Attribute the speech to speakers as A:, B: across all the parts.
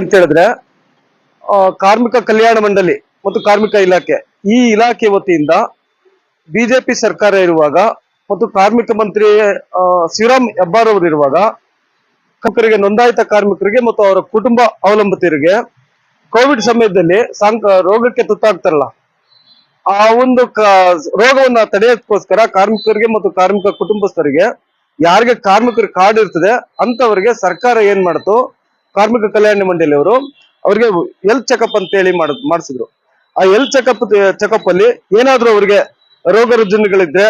A: ಅಂತ ಹೇಳಿದ್ರೆ ಕಾರ್ಮಿಕ ಕಲ್ಯಾಣ ಮಂಡಳಿ ಮತ್ತು ಕಾರ್ಮಿಕ ಇಲಾಖೆ, ಈ ಇಲಾಖೆ ವತಿಯಿಂದ ಬಿಜೆಪಿ ಸರ್ಕಾರ ಇರುವಾಗ ಮತ್ತು ಕಾರ್ಮಿಕ ಮಂತ್ರಿ ಶಿವರಾಮ್ ಹೆಬ್ಬಾರ್ ಅವರು ಇರುವಾಗ ಕಾರ್ಮಿಕರಿಗೆ, ನೋಂದಾಯಿತ ಕಾರ್ಮಿಕರಿಗೆ ಮತ್ತು ಅವರ ಕುಟುಂಬ ಅವಲಂಬಿತರಿಗೆ ಕೋವಿಡ್ ಸಮಯದಲ್ಲಿ ಸಾಂಕ್, ರೋಗಕ್ಕೆ ತುತ್ತಾಗ್ತಾರಲ್ಲ, ಆ ಒಂದು ರೋಗವನ್ನ ತಡೆಯೋದಕ್ಕೋಸ್ಕರ ಕಾರ್ಮಿಕರಿಗೆ ಮತ್ತು ಕಾರ್ಮಿಕ ಕುಟುಂಬಸ್ಥರಿಗೆ, ಯಾರಿಗೆ ಕಾರ್ಮಿಕರ ಕಾರ್ಡ್ ಇರ್ತದೆ ಅಂತವರಿಗೆ ಸರ್ಕಾರ ಏನ್ ಮಾಡ್ತು ಕಾರ್ಮಿಕ ಕಲ್ಯಾಣ ಮಂಡಳಿಯವರು ಅವ್ರಿಗೆ ಹೆಲ್ತ್ ಚೆಕಪ್ ಅಂತ ಹೇಳಿ ಮಾಡ್, ಮಾಡಿಸಿದ್ರು. ಆ ಹೆಲ್ತ್ ಚೆಕಪ್ ಚೆಕಪ್ ಅಲ್ಲಿ ಏನಾದ್ರೂ ಅವ್ರಿಗೆ ರೋಗ ರುಜಿನಗಳಿದ್ರೆ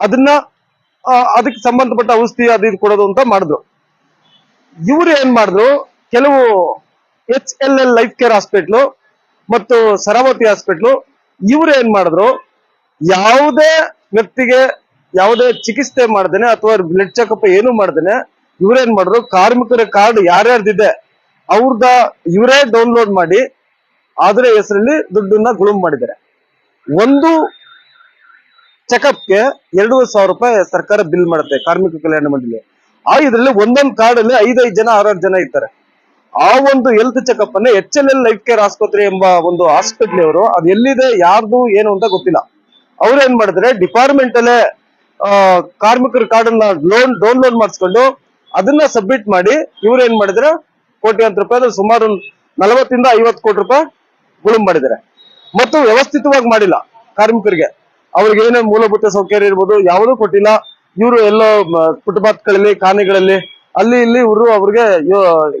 A: ಅದನ್ನ ಅದಕ್ಕೆ ಸಂಬಂಧಪಟ್ಟ ಔಷಧಿ ಅದು ಇದು ಕೊಡೋದು ಅಂತ ಮಾಡಿದ್ರು. ಇವ್ರು ಏನ್ ಮಾಡಿದ್ರು, ಕೆಲವು H L L life care hospital ಮತ್ತು ಸರಾವತಿ ಹಾಸ್ಪಿಟ್ಲು ಇವ್ರು ಏನ್ ಮಾಡಿದ್ರು, ಯಾವುದೇ ವ್ಯಕ್ತಿಗೆ ಯಾವುದೇ ಚಿಕಿತ್ಸೆ ಮಾಡ್ದೇನೆ ಅಥವಾ ಬ್ಲಡ್ ಚೆಕಪ್ ಏನು ಮಾಡ್ದೇನೆ ಇವ್ರೇನ್ ಮಾಡಿದ್ರು ಕಾರ್ಮಿಕರ ಕಾರ್ಡ್ ಯಾರ್ಯಾರ್ದಿದೆ, ಅವ್ರದ ಇವರೇ ಡೌನ್ಲೋಡ್ ಮಾಡಿ ಅದರ ಹೆಸರಲ್ಲಿ ದುಡ್ಡನ್ನ ಗುಳುಂ ಮಾಡಿದ್ದಾರೆ. ಒಂದು ಚೆಕಪ್ಗೆ ಎರಡೂವರೆ ಸಾವಿರ ರೂಪಾಯಿ ಸರ್ಕಾರ ಬಿಲ್ ಮಾಡುತ್ತೆ ಕಾರ್ಮಿಕ ಕಲ್ಯಾಣ ಮಂಡಳಿ. ಆ ಇದರಲ್ಲಿ ಒಂದೊಂದು ಕಾರ್ಡ್ ಅಲ್ಲಿ ಐದೈದು ಜನ, ಆರಾರು ಜನ ಇರ್ತಾರೆ. ಆ ಒಂದು ಹೆಲ್ತ್ ಚೆಕಪ್ ಅನ್ನ H L L life care ಆಸ್ಪತ್ರೆ ಎಂಬ ಒಂದು ಹಾಸ್ಪಿಟ್ಲ್ ಅವರು, ಅದು ಎಲ್ಲಿದೆ, ಯಾರ್ದು, ಏನು ಅಂತ ಗೊತ್ತಿಲ್ಲ. ಅವ್ರು ಏನ್ ಮಾಡಿದ್ರೆ ಡಿಪಾರ್ಟ್ಮೆಂಟ್ ಅಲ್ಲೇ ಕಾರ್ಮಿಕರ ಕಾರ್ಡ್ ಅನ್ನ ಲೋನ್ ಡೌನ್ಲೋಡ್ ಮಾಡಿಸ್ಕೊಂಡು ಅದನ್ನ ಸಬ್ಮಿಟ್ ಮಾಡಿ ಇವ್ರು ಏನ್ ಮಾಡಿದ್ರೆ ಕೋಟ್ಯಾಂತರ ರೂಪಾಯಿ ಸುಮಾರು ನಲವತ್ತಿಂದ ಐವತ್ತು ಕೋಟಿ ರೂಪಾಯಿ ಗುಳುಂ ಮಾಡಿದ್ದಾರೆ. ಮತ್ತು ವ್ಯವಸ್ಥಿತವಾಗಿ ಮಾಡಿಲ್ಲ ಕಾರ್ಮಿಕರಿಗೆ. ಅವ್ರಿಗೆ ಏನೇ ಮೂಲಭೂತ ಸೌಕರ್ಯ ಇರ್ಬೋದು, ಯಾವುದೂ ಕೊಟ್ಟಿಲ್ಲ. ಇವರು ಎಲ್ಲೋ ಫುಟ್ಪಾತ್ಗಳಲ್ಲಿ ಕಾನೆಗಳಲ್ಲಿ, ಅಲ್ಲಿ ಇಲ್ಲಿ ಇವರು ಅವ್ರಿಗೆ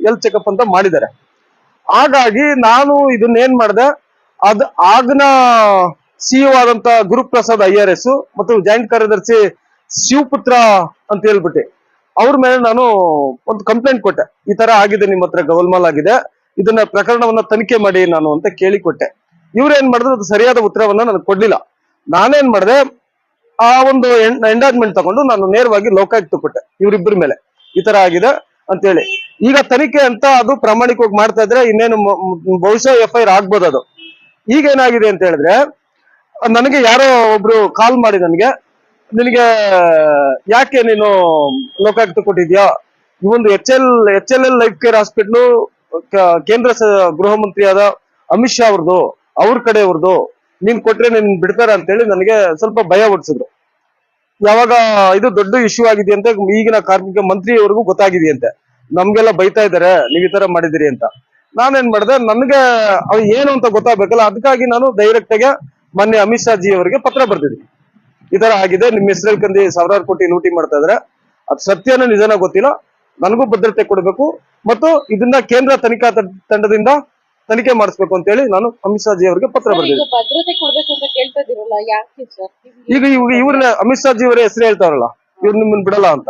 A: ಎಲ್ ಚೆಕಪ್ ಅಂತ ಮಾಡಿದ್ದಾರೆ. ಹಾಗಾಗಿ ನಾನು ಇದನ್ನ ಏನ್ ಮಾಡಿದೆ, ಅದ್ ಆಗ್ನ ಸಿಇಒ ಆದಂತ ಗುರುಪ್ರಸಾದ್ ಐ ಆರ್ ಎಸ್ ಮತ್ತು ಜಾಯಿಂಟ್ ಕಾರ್ಯದರ್ಶಿ ಶಿವಪುತ್ರ ಅಂತ ಹೇಳ್ಬಿಟ್ಟು. ಅವ್ರ ಮೇಲೆ ನಾನು ಒಂದು ಕಂಪ್ಲೇಂಟ್ ಕೊಟ್ಟೆ. ಈ ತರ ಆಗಿದೆ ನಿಮ್ಮ ಹತ್ರ ಗವಲ್ಮಾಲ್ ಆಗಿದೆ. ಇದನ್ನ ಪ್ರಕರಣವನ್ನ ತನಿಖೆ ಮಾಡಿ ನಾನು ಅಂತ ಕೇಳಿಕೊಟ್ಟೆ ಇವ್ರು ಏನ್ ಮಾಡಿದ್ರು, ಅದು ಸರಿಯಾದ ಉತ್ತರವನ್ನ ನನಗೆ ಕೊಡ್ಲಿಲ್ಲ. ನಾನೇನ್ ಮಾಡಿದೆ, ಆ ಒಂದು ಎಂಡಾಜ್ಮೆಂಟ್ ತಗೊಂಡು ನಾನು ನೇರವಾಗಿ ಲೋಕಾಯುಕ್ತ ಕೊಟ್ಟೆ ಇವರಿಬ್ಬರ ಮೇಲೆ. ಈ ತರ ಆಗಿದೆ ಅಂತ ಹೇಳಿ ಈಗ ತನಿಖೆ ಅಂತ ಅದು ಪ್ರಾಮಾಣಿಕವಾಗಿ ಮಾಡ್ತಾ ಇದ್ರೆ ಇನ್ನೇನು ಬಹುಶಃ ಎಫ್ ಐ ಆಗ್ಬೋದು ಅದು. ಈಗ ಏನಾಗಿದೆ ಅಂತ ಹೇಳಿದ್ರೆ, ನನಗೆ ಯಾರೋ ಒಬ್ರು ಕಾಲ್ ಮಾಡಿ ನನಗೆ ನಿನಗೆ ಯಾಕೆ ನೀನು ಲೋಕಾಯುಕ್ತ ಕೊಟ್ಟಿದ್ಯಾ? ಈ ಒಂದು H L H L L life care hospital ಕೇಂದ್ರ ಗೃಹ ಮಂತ್ರಿಯಾದ ಅಮಿತ್ ಶಾ ಅವ್ರದ್ದು ಅವ್ರ ಕಡೆಯವ್ರದ್ದು ನೀನ್ ಕೊಟ್ರೆ ನೀನ್ ಬಿಡ್ತಾರೆ ಅಂತೇಳಿ ನನಗೆ ಸ್ವಲ್ಪ ಭಯ ಹೊಡ್ಸಿದ್ರು ಯಾವಾಗ ಇದು ದೊಡ್ಡ ಇಶ್ಯೂ ಆಗಿದೆ ಅಂತ ಈಗಿನ ಕಾರ್ಮಿಕ ಮಂತ್ರಿಯವರೆಗೂ ಗೊತ್ತಾಗಿದೆಯಂತೆ. ನಮ್ಗೆಲ್ಲ ಬೈತಾ ಇದಾರೆ, ನೀವ್ ಈ ತರ ಮಾಡಿದಿರಿ ಅಂತ. ನಾನೇನ್ ಮಾಡಿದೆ, ನನ್ಗೆ ಅವ್ ಏನು ಅಂತ ಗೊತ್ತಾಗ್ಬೇಕಲ್ಲ, ಅದಕ್ಕಾಗಿ ನಾನು ಡೈರೆಕ್ಟ್ ಆಗಿ ಮೊನ್ನೆ ಅಮಿತ್ ಶಾ ಜಿ ಅವರಿಗೆ ಪತ್ರ ಬರ್ದಿದ್ದೀನಿ. ಈ ತರ ಆಗಿದೆ. ನಿಮ್ಮ ಹೆಸರಲ್ಲಿ ಕಂದಿ ಸಾವಿರಾರು ಕೋಟಿ ಲೂಟಿ ಮಾಡ್ತಾ ಇದ್ರೆ. ಅದು ಸತ್ಯನ ನಿಜನ ಗೊತ್ತಿಲ್ಲ. ನನಗೂ ಭದ್ರತೆ ಕೊಡಬೇಕು. ಮತ್ತು ಇದನ್ನ ಕೇಂದ್ರ ತನಿಖಾ ತಂಡದಿಂದ ತನಿಖೆ ಮಾಡಿಸ್ಬೇಕು ಅಂತ ಹೇಳಿ ನಾನು ಅಮಿತ್ ಶಾ ಜಿ ಅವರಿಗೆ ಪತ್ರ
B: ಸರ್, ಈಗ
A: ಇವ್ರನ್ನ ಅಮಿತ್ ಶಾ ಜಿ ಅವರೇ ಹೆಸರು ಹೇಳ್ತಾರಲ್ಲ ಇವ್ರು ನಿಮ್ಮನ್ನ ಬಿಡಲ್ಲ ಅಂತ.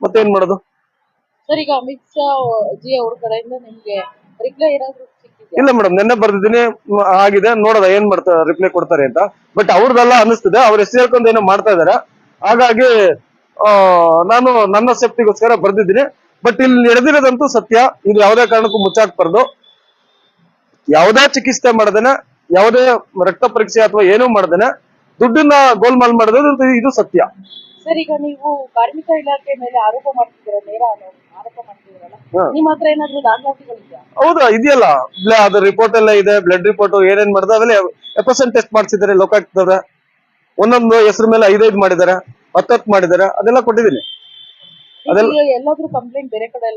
A: ಮತ್ತೇನ್ ಮಾಡೋದು?
B: ಸರ್ ಈಗ ಅಮಿತ್ ಶಾ ಜಿ ಅವ್ರ ಕಡೆಯಿಂದ ನಿಮ್ಗೆ ರಿಪ್ಲೈ ಏನಾದ್ರು
A: ಇಲ್ಲ ಮೇಡಮ್ ನಿನ್ನೆ ಬರ್ದಿದ್ದೀನಿ ಆಗಿದೆ ನೋಡೋದ ಏನ್ ಮಾಡ್ತಾರೆ ರಿಪ್ಲೈ ಕೊಡ್ತಾರೆ ಅಂತ. ಬಟ್ ಅವ್ರದೆಲ್ಲ ಅನಿಸ್ತದೆ ಅವ್ರ ಹೆಸರು ಹೇಳ್ಕೊಂಡು ಏನೋ ಮಾಡ್ತಾ ಇದಾರೆ. ಹಾಗಾಗಿ ನಾನು ನನ್ನ ಸೇಫ್ಟಿಗೋಸ್ಕರ ಬರ್ದಿದ್ದೀನಿ. ಬಟ್ ಇಲ್ಲಿ ನಡೆದಿರೋದಂತೂ ಸತ್ಯ ಇದು ಯಾವುದೇ ಕಾರಣಕ್ಕೂ ಮುಚ್ಚಾಕ್ಬಾರ್ದು. ಯಾವುದೇ ಚಿಕಿತ್ಸೆ ಮಾಡದೇನೆ ಯಾವುದೇ ರಕ್ತ ಪರೀಕ್ಷೆ ಅಥವಾ ಏನೂ ಮಾಡದೇನೆ ದುಡ್ಡನ್ನ ಗೋಲ್ಮಾಲ್ ಮಾಡಿದ್ರೆ ಇದು ಸತ್ಯ.
B: ಸರ್ ಈಗ ನೀವು ಕಾರ್ಮಿಕ ಇಲಾಖೆ ಮೇಲೆ ಆರೋಪ ಮಾಡ್ತಿದ್ದೀರಾ ನೇರ ಆರೋ- ಆರೋಪ?
A: ಹೌದಾ ಇದೆಯಲ್ಲ. ಅದ್ರ ಅದು ರಿಪೋರ್ಟ್ ಎಲ್ಲ ಇದೆ ಬ್ಲಡ್ ರಿಪೋರ್ಟ್ ಏನೇನ್ ಮಾಡಿದ ಆಮೇಲೆ ಎಪರ್ಸೆಂಟ್ ಟೆಸ್ಟ್ ಮಾಡಿಸಿದ್ದಾರೆ ಲೋಕಾಯುಕ್ತವ್ರೆ. ಒಂದೊಂದು ಹೆಸರು ಮೇಲೆ ಐದೈದು ಮಾಡಿದ್ದಾರೆ ಹತ್ತತ್ತು ಮಾಡಿದ್ದಾರೆ ಅದೆಲ್ಲ ಕೊಟ್ಟಿದ್ದೀನಿ.
B: ಎಲ್ಲಾದ್ರೂ ಕಂಪ್ಲೇಂಟ್ ಬೇರೆ ಕಡೆ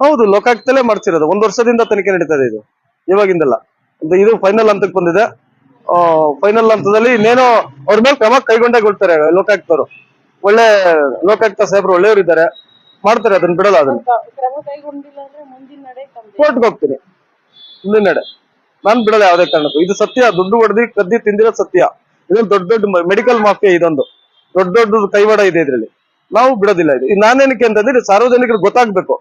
A: ಹೌದು ಲೋಕಾಯುಕ್ತಲ್ಲೇ ಮಾಡ್ಸಿರೋದು. ಒಂದ್ ವರ್ಷದಿಂದ ತನಿಖೆ ನಡೀತದೆ ಇದೆ ಇದು ಇವಾಗಿಂದಲ್ಲ. ಇದು- ಫೈನಲ್ ಹಂತಕ್ಕೆ ಬಂದಿದೆ. ಫೈನಲ್ ಹಂತದಲ್ಲಿ ಇನ್ನೇನೋ ಅವ್ರ ಮೇಲೆ ಕ್ರಮ ಕೈಗೊಂಡಾಗ ಲೋಕಾಯುಕ್ತರು ಒಳ್ಳೆ ಲೋಕಾಯುಕ್ತ ಸಾಹೇಬ್ರು ಒಳ್ಳೆಯವರು ಇದ್ದಾರೆ ಮಾಡ್ತಾರೆ ಅದನ್ನ ಬಿಡಲ್ಲ ಅದನ್ನ. ಕೋರ್ಟ್ಗೆ ಹೋಗ್ತೀನಿ. ಮುಂದಿನ ನಡೆ. ನಾನ್ ಬಿಡಲ್ಲ ಯಾವುದೇ ಕಾರಣಕ್ಕೂ. ಇದು ಸತ್ಯ ದುಡ್ಡು ಹೊಡೆದಿ ಕದ್ದಿ ತಿಂದಿರೋ ಸತ್ಯ. ಇದೊಂದು ದೊಡ್ಡ ದೊಡ್ಡ ಮೆಡಿಕಲ್ ಮಾಫಿಯಾ ಇದೊಂದು. ದೊಡ್ಡ ದೊಡ್ಡ ಕೈವಾಡ ಇದೆ ಇದ್ರಲ್ಲಿ. ನಾವು ಬಿಡೋದಿಲ್ಲ ಇದು. ನಾನೇನಕ್ಕೆ ಅಂತಂದ್ರೆ ಸಾರ್ವಜನಿಕರಿಗೆ ಗೊತ್ತಾಗ್ಬೇಕು.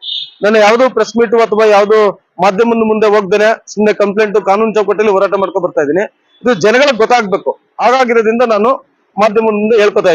A: ನಾನು ಯಾವ್ದೋ ಪ್ರೆಸ್ ಮೀಟ್ ಅಥವಾ ಯಾವ್ದೋ ಮಾಧ್ಯಮದ ಮುಂದೆ ಹೋಗ್ದೇನೆ ಸುಮ್ಮನೆ ಕಂಪ್ಲೇಂಟ್ ಕಾನೂನು ಚೌಕಟ್ಟಲ್ಲಿ ಹೋರಾಟ ಮಾಡ್ಕೊ ಬರ್ತಾ ಇದ್ದೀನಿ. ಇದು ಜನಗಳಿಗೆ ಗೊತ್ತಾಗ್ಬೇಕು. ಹಾಗಾಗಿರೋದ್ರಿಂದ ನಾನು ಮಾಧ್ಯಮದ ಮುಂದೆ ಹೇಳ್ಕೊತಾ ಇದ್ದೀನಿ.